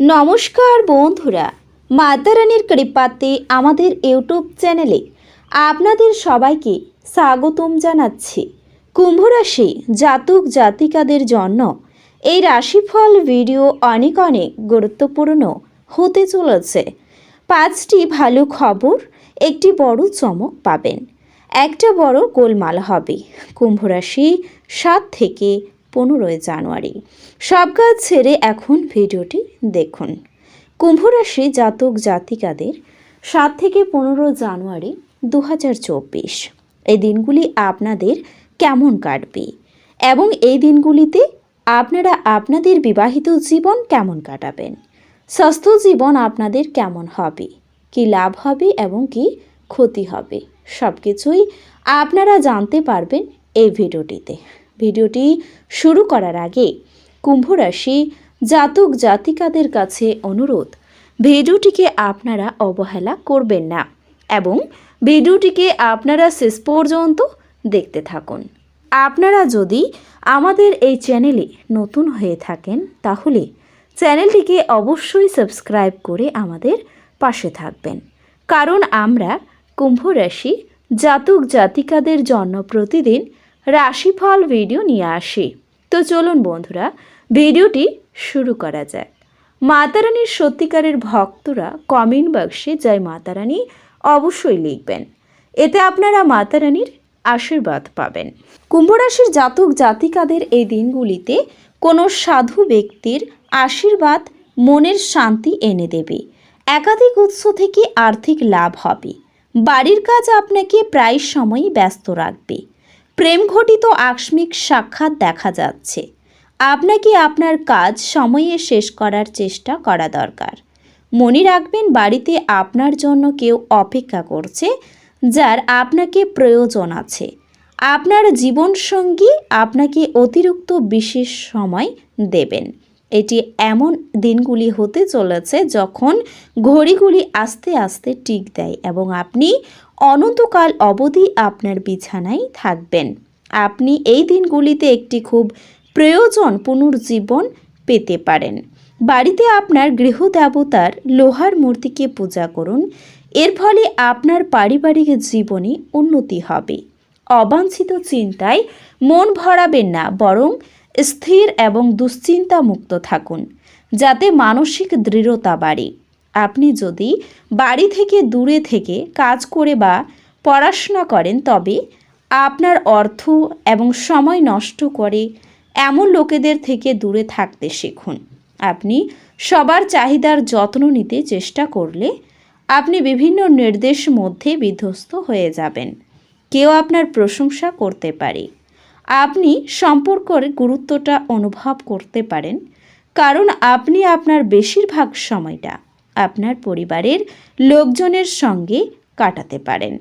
নমস্কার বন্ধুরা মাতারানির কৃপাতে আমাদের ইউটিউব চ্যানেলে আপনাদের সবাইকে স্বাগতম জানাচ্ছি। কুম্ভ রাশি জাতক জাতিকাদের জন্য এই রাশিফল ভিডিও অনেক অনেক গুরুত্বপূর্ণ হতে চলেছে। পাঁচটি ভালো খবর, একটি বড় চমক পাবেন। একটা বড় গোলমাল হবে। কুম্ভ রাশি সাত থেকে পনেরোই জানুয়ারি। সব কাজ ছেড়ে এখন ভিডিওটি দেখুন। কুম্ভ রাশি জাতক জাতিকাদের সাত থেকে পনেরো জানুয়ারি দু হাজার চব্বিশ। এই দিনগুলি আপনাদের কেমন কাটবে? এবং এই দিনগুলিতে আপনারা আপনাদের বিবাহিত জীবন কেমন কাটাবেন? স্বাস্থ্য জীবন আপনাদের কেমন হবে? কি লাভ হবে এবং কি ক্ষতি হবে? সব কিছুই আপনারা জানতে পারবেন এই ভিডিওটিতে। ভিডিওটি শুরু করার আগে কুম্ভ রাশি জাতক জাতিকাদের কাছে অনুরোধ, ভিডিওটিকে আপনারা অবহেলা করবেন না এবং ভিডিওটিকে আপনারা শেষ পর্যন্ত দেখতে থাকুন। আপনারা যদি আমাদের এই চ্যানেলে নতুন হয়ে থাকেন, তাহলে চ্যানেলটিকে অবশ্যই সাবস্ক্রাইব করে আমাদের পাশে থাকবেন। কারণ আমরা কুম্ভ রাশি জাতক জাতিকাদের জন্য প্রতিদিন রাশিফল ভিডিও নিয়ে আসি। তো চলুন বন্ধুরা, ভিডিওটি শুরু করা যাক। মাতারানির সত্যিকারের ভক্তরা কমেন্ট বক্সে জয় মাতারানী অবশ্যই লিখবেন। এতে আপনারা মাতারানির আশীর্বাদ পাবেন। কুম্ভরাশির জাতক জাতিকাদের এই দিনগুলিতে কোনো সাধু ব্যক্তির আশীর্বাদ মনের শান্তি এনে দেবে। একাধিক উৎস থেকে আর্থিক লাভ হবে। বাড়ির কাজ আপনাকে প্রায় সময়ই ব্যস্ত রাখবে। প্রেম ঘটিত আকস্মিক সাক্ষাৎ দেখা যাচ্ছে। আপনাকে আপনার কাজ সময়ে শেষ করার চেষ্টা করা দরকার। মনে রাখবেন, বাড়িতে আপনার জন্য কেউ অপেক্ষা করছে, যার আপনাকে প্রয়োজন আছে। আপনার জীবনসঙ্গী আপনাকে অতিরিক্ত বিশেষ সময় দেবেন। এটি এমন দিনগুলি হতে চলেছে যখন ঘড়িগুলি আস্তে আস্তে টিক দেয় এবং আপনি অনন্তকাল অবধি আপনার বিছানায় থাকবেন। আপনি এই দিনগুলিতে একটি খুব প্রয়োজন পুনর্জীবন পেতে পারেন। বাড়িতে আপনার গৃহদেবতার লোহার মূর্তিকে পূজা করুন। এর ফলে আপনার পারিবারিক জীবনে উন্নতি হবে। অবাঞ্ছিত চিন্তায় মন ভরাবেন না, বরং স্থির এবং দুশ্চিন্তা মুক্ত থাকুন, যাতে মানসিক দৃঢ়তা বাড়ে। আপনি যদি বাড়ি থেকে দূরে থেকে কাজ করে বা পড়াশোনা করেন, তবে আপনার অর্থ এবং সময় নষ্ট করে এমন লোকেদের থেকে দূরে থাকতে শিখুন। আপনি সবার চাহিদার যত্ন নিতে চেষ্টা করলে আপনি বিভিন্ন নির্দেশ মধ্যে বিধ্বস্ত হয়ে যাবেন। কেউ আপনার প্রশংসা করতে পারে। আপনি সম্পর্কের গুরুত্বটা অনুভব করতে পারেন, কারণ আপনি আপনার বেশিরভাগ সময়টা আপনার পরিবারের লোকজনের সঙ্গে কাটাতে পারেন।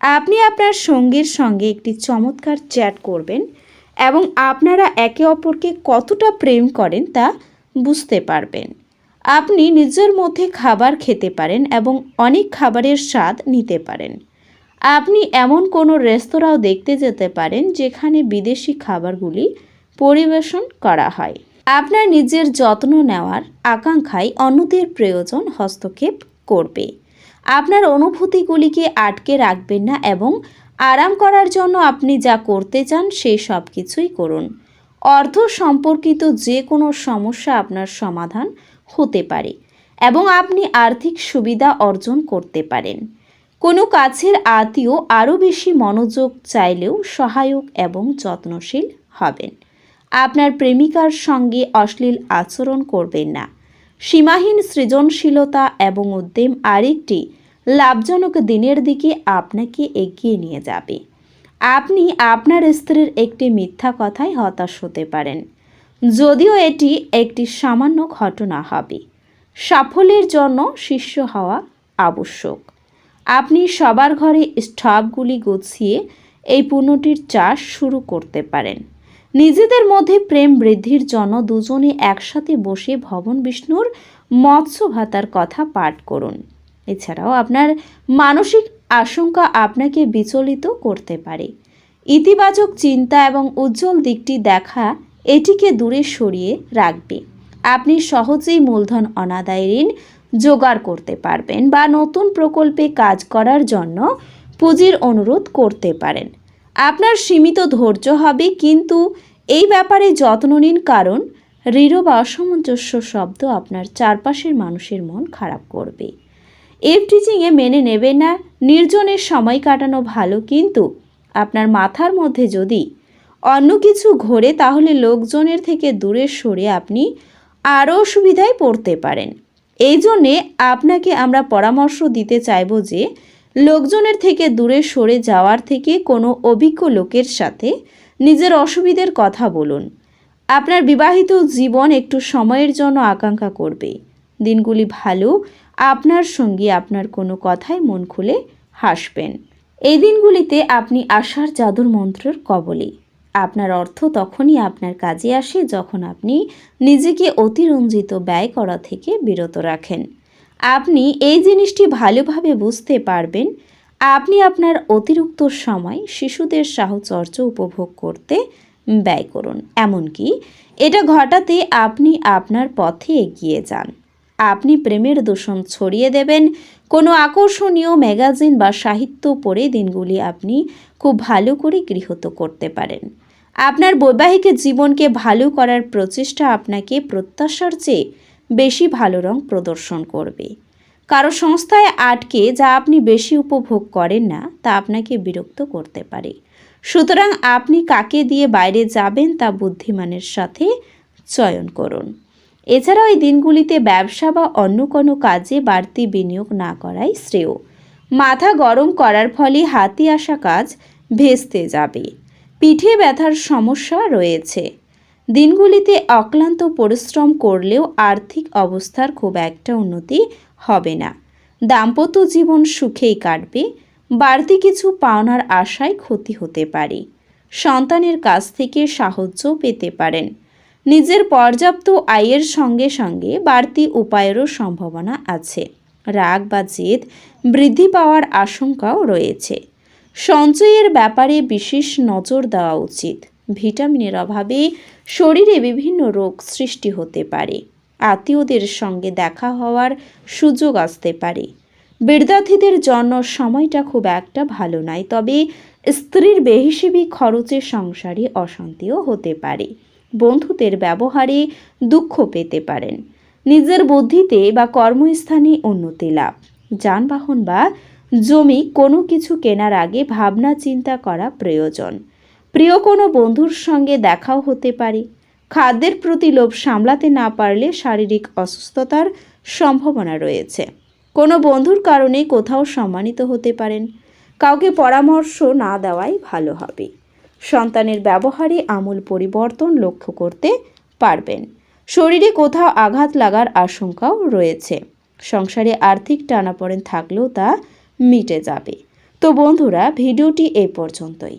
আপনি আপনার সঙ্গীর সঙ্গে একটি চমৎকার চ্যাট করবেন এবং আপনারা একে অপরকে কতটা প্রেম করেন তা বুঝতে পারবেন। আপনি নিজের মধ্যে খাবার খেতে পারেন এবং অনেক খাবারের স্বাদ নিতে পারেন। আপনি এমন কোনো রেস্তোরাঁও দেখতে যেতে পারেন যেখানে বিদেশি খাবারগুলি পরিবেশন করা হয়। আপনার নিজের যত্ন নেওয়ার আকাঙ্ক্ষায় অন্যদের প্রয়োজন হস্তক্ষেপ করবে। আপনার অনুভূতিগুলিকে আটকে রাখবেন না এবং আরাম করার জন্য আপনি যা করতে চান সেই সব কিছুই করুন। অর্থ সম্পর্কিত যে কোনো সমস্যা আপনার সমাধান হতে পারে এবং আপনি আর্থিক সুবিধা অর্জন করতে পারেন। কোনো কাছের আত্মীয় আরও বেশি মনোযোগ চাইলেও সহায়ক এবং যত্নশীল হবেন। আপনার প্রেমিকার সঙ্গে অশ্লীল আচরণ করবেন না। সীমাহীন সৃজনশীলতা এবং উদ্যম আরেকটি লাভজনক দিনের দিকে আপনাকে এগিয়ে নিয়ে যাবে। আপনি আপনার স্ত্রীর একটি মিথ্যা কথায় হতাশ হতে পারেন। যদিও এটি একটি সামান্য ঘটনা হবে। সাফল্যের জন্য শিষ্য হওয়া আবশ্যক। আপনি সবার ঘরে স্টাফগুলি গুছিয়ে এই পণ্যটির চাষ শুরু করতে পারেন। নিজেদের মধ্যে প্রেম বৃদ্ধির জন্য দুজনে একসাথে বসে ভবন বিষ্ণুর মৎস্য ভাতার কথা পাঠ করুন। এছাড়াও আপনার মানসিক আশঙ্কা আপনাকে বিচলিত করতে পারে। ইতিবাচক চিন্তা এবং উজ্জ্বল দিকটি দেখা এটিকে দূরে সরিয়ে রাখবে। আপনি সহজেই মূলধন অনাদায় ঋণ জোগাড় করতে পারবেন বা নতুন প্রকল্পে কাজ করার জন্য পুঁজির অনুরোধ করতে পারেন। আপনার সীমিত ধৈর্য হবে, কিন্তু এই ব্যাপারে যত্ন নিন, কারণ দৃঢ় বা অসামঞ্জস্য শব্দ আপনার চারপাশের মানুষের মন খারাপ করবে। এফটিচিংয়ে মেনে নেবে না, নির্জনের সময় কাটানো ভালো, কিন্তু আপনার মাথার মধ্যে যদি অন্য কিছু ঘোরে, তাহলে লোকজনের থেকে দূরে সরে আপনি আরও অসুবিধায় পড়তে পারেন। এই জন্যে আপনাকে আমরা পরামর্শ দিতে চাইব যে লোকজনের থেকে দূরে সরে যাওয়ার থেকে কোনো অভিজ্ঞ লোকের সাথে নিজের অসুবিধের কথা বলুন। আপনার বিবাহিত জীবন একটু সময়ের জন্য আকাঙ্ক্ষা করবে। দিনগুলি ভালো, আপনার সঙ্গী আপনার কোনো কথায় মন খুলে হাসবেন। এই দিনগুলিতে আপনি আশার জাদুর মন্ত্রের কবলে। আপনার অর্থ তখনই আপনার কাজে আসে যখন আপনি নিজেকে অতিরঞ্জিত ব্যয় করা থেকে বিরত রাখেন। আপনি এই জিনিসটি ভালোভাবে বুঝতে পারবেন। আপনি আপনার অতিরিক্ত সময় শিশুদের সাহচর্য উপভোগ করতে ব্যয় করুন। এমনকি এটা ঘটাতে আপনি আপনার পথে এগিয়ে যান। আপনি প্রেমের দূষণ ছড়িয়ে দেবেন। কোনো আকর্ষণীয় ম্যাগাজিন বা সাহিত্য পড়ে দিনগুলি আপনি খুব ভালো করে গৃহীত করতে পারেন। আপনার বৈবাহিক জীবনকে ভালো করার প্রচেষ্টা আপনাকে প্রত্যাশার চেয়ে বেশি ভালো রং প্রদর্শন করবে। কারও সংস্থায় আটকে যা আপনি বেশি উপভোগ করেন না, তা আপনাকে বিরক্ত করতে পারে। সুতরাং আপনি কাকে দিয়ে বাইরে যাবেন তা বুদ্ধিমানের সাথে চয়ন করুন। এছাড়াও এই দিনগুলিতে ব্যবসা বা অন্য কোনো কাজে বাড়তি বিনিয়োগ না করাই শ্রেয়। মাথা গরম করার ফলে হাতে আসা কাজ ভেস্তে যাবে। পিঠে ব্যথার সমস্যা রয়েছে। দিনগুলিতে অক্লান্ত পরিশ্রম করলেও আর্থিক অবস্থার খুব একটা উন্নতি হবে না। দাম্পত্য জীবন সুখেই কাটবে, বাড়তি কিছু পাওনার আশায় ক্ষতি হতে পারে। সন্তানের কাছ থেকে সাহায্য পেতে পারেন। নিজের পর্যাপ্ত আয়ের সঙ্গে সঙ্গে বাড়তি উপায়েরও সম্ভাবনা আছে। রাগ বা জেদ বৃদ্ধি পাওয়ার আশঙ্কাও রয়েছে। সঞ্চয়ের ব্যাপারে বিশেষ নজর দেওয়া উচিত। ভিটামিনের অভাবে শরীরে বিভিন্ন রোগ সৃষ্টি হতে পারে। আত্মীয়দের সঙ্গে দেখা হওয়ার সুযোগ আসতে পারে। বিদ্যার্থীদের জন্য সময়টা খুব একটা ভালো নয়, তবে স্ত্রীর বেহিসেবি খরচে সংসারে অশান্তিও হতে পারে। বন্ধুদের ব্যবহারে দুঃখ পেতে পারেন। নিজের বুদ্ধিতে বা কর্মস্থানে উন্নতি লাভ, যানবাহন বা জমি কোনো কিছু কেনার আগে ভাবনা চিন্তা করা প্রয়োজন। প্রিয় কোনো বন্ধুর সঙ্গে দেখাও হতে পারে। খাদ্যের প্রতি লোভ সামলাতে না পারলে শারীরিক অসুস্থতার সম্ভাবনা রয়েছে। কোনো বন্ধুর কারণে কোথাও সম্মানিত হতে পারেন। কাউকে পরামর্শ না দেওয়াই ভালো হবে। সন্তানের ব্যবহারে আমূল পরিবর্তন লক্ষ্য করতে পারবেন। শরীরে কোথাও আঘাত লাগার আশঙ্কাও রয়েছে। সংসারে আর্থিক টানাপড়েন থাকলেও তা মিটে যাবে। তো বন্ধুরা, ভিডিওটি এই পর্যন্তই।